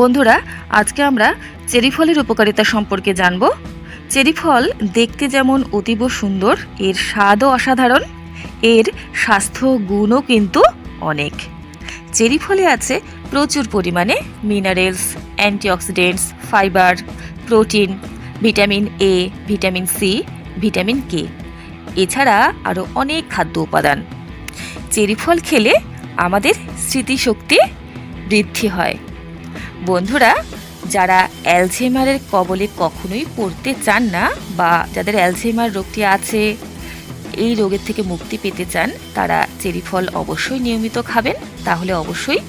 বন্ধুরা, আজকে আমরা চেরি ফলের উপকারিতা সম্পর্কে জানব। চেরি ফল দেখতে যেমন অতীব সুন্দর, এর স্বাদও অসাধারণ, এর স্বাস্থ্য গুণও কিন্তু অনেক। চেরি ফলে আছে প্রচুর পরিমাণে minerals antioxidants fibre protein vitamin A vitamin C vitamin K এছাড়া আরও অনেক খাদ্য উপাদান। চেরি ফল খেলে আমাদের স্মৃতিশক্তি বৃদ্ধি হয়। বন্ধুরা, যারা অ্যালঝেমারের কবলে কখনোই পড়তে চান না বা যাদের অ্যালঝেমার রোগটি আছে, এই রোগের থেকে মুক্তি পেতে চান, তারা চেরি ফল অবশ্যই নিয়মিত খাবেন, তাহলে অবশ্যই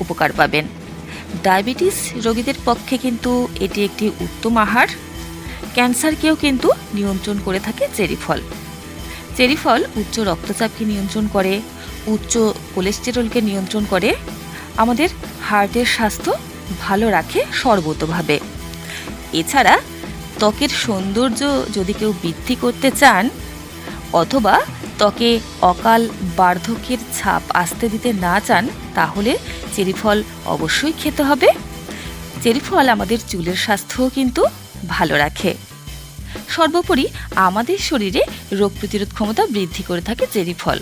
উপকার পাবেন। ডায়াবেটিস রোগীদের পক্ষে কিন্তু এটি একটি উত্তম আহার। ক্যান্সারকেও কিন্তু নিয়ন্ত্রণ করে থাকে চেরি ফল চেরি ফল উচ্চ রক্তচাপকে নিয়ন্ত্রণ করে, উচ্চ কোলেস্টেরলকে নিয়ন্ত্রণ করে। আমাদের হার্টের স্বাস্থ্য ভালো রাখে সর্বতভাবে এছাড়া ত্বকের সৌন্দর্য যদি কেউ বৃদ্ধি করতে চান, অথবা ত্বকে অকাল বার্ধক্যের ছাপ আসতে দিতে না চান, তাহলে চেরি ফল অবশ্যই খেতে হবে। চেরি ফল আমাদের চুলের স্বাস্থ্যও কিন্তু ভালো রাখে। সর্বোপরি আমাদের শরীরে রোগ প্রতিরোধ ক্ষমতা বৃদ্ধি করে থাকে চেরি ফল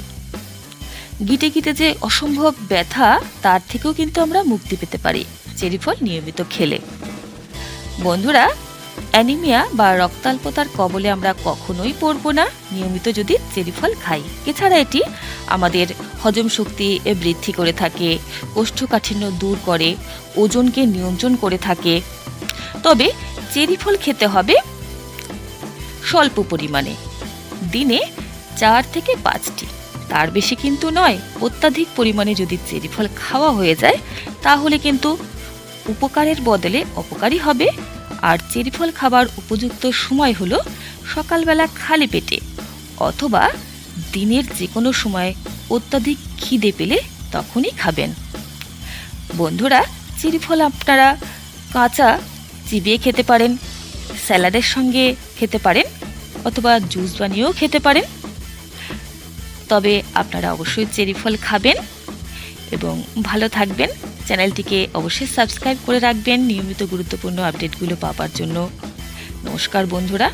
গিটে গিটে যে অসম্ভব ব্যথা, তার থেকেও কিন্তু আমরা মুক্তি পেতে পারি। চেরি ফল নিয়মিত খেলে। বন্ধুরা, অ্যানিমিয়া বা রক্তাল্পতার কবলে আমরা কখনোই পড়ব না। নিয়মিত যদি চেরি ফল খাই। এছাড়া এটি আমাদের হজম শক্তি বৃদ্ধি করে থাকে, কোষ্ঠকাঠিন্য দূর করে, ওজনকে নিয়ন্ত্রণ করে থাকে। তবে চেরি ফল খেতে হবে স্বল্প পরিমাণে। দিনে চার থেকে পাঁচটি। তার বেশি কিন্তু নয়। অত্যাধিক পরিমাণে যদি চেরি ফল খাওয়া হয়ে যায়, তাহলে কিন্তু উপকারের বদলে অপকারী হবে। আর চেরি ফল খাবার উপযুক্ত সময় হলো সকালবেলা খালি পেটে, অথবা দিনের যে কোনো সময় অত্যাধিক খিদে পেলে তখনই খাবেন। বন্ধুরা চেরি ফল আপনারা কাঁচা চিবিয়ে খেতে পারেন, স্যালাডের সঙ্গে খেতে পারেন, অথবা জুস বানিয়েও খেতে পারেন। তবে আপনারা অবশ্যই চেরি ফল খাবেন এবং ভালো থাকবেন। চ্যানেলটিকে অবশ্যই সাবস্ক্রাইব করে রাখবেন নিয়মিত গুরুত্বপূর্ণ আপডেটগুলো পাওয়ার জন্য। নমস্কার বন্ধুরা।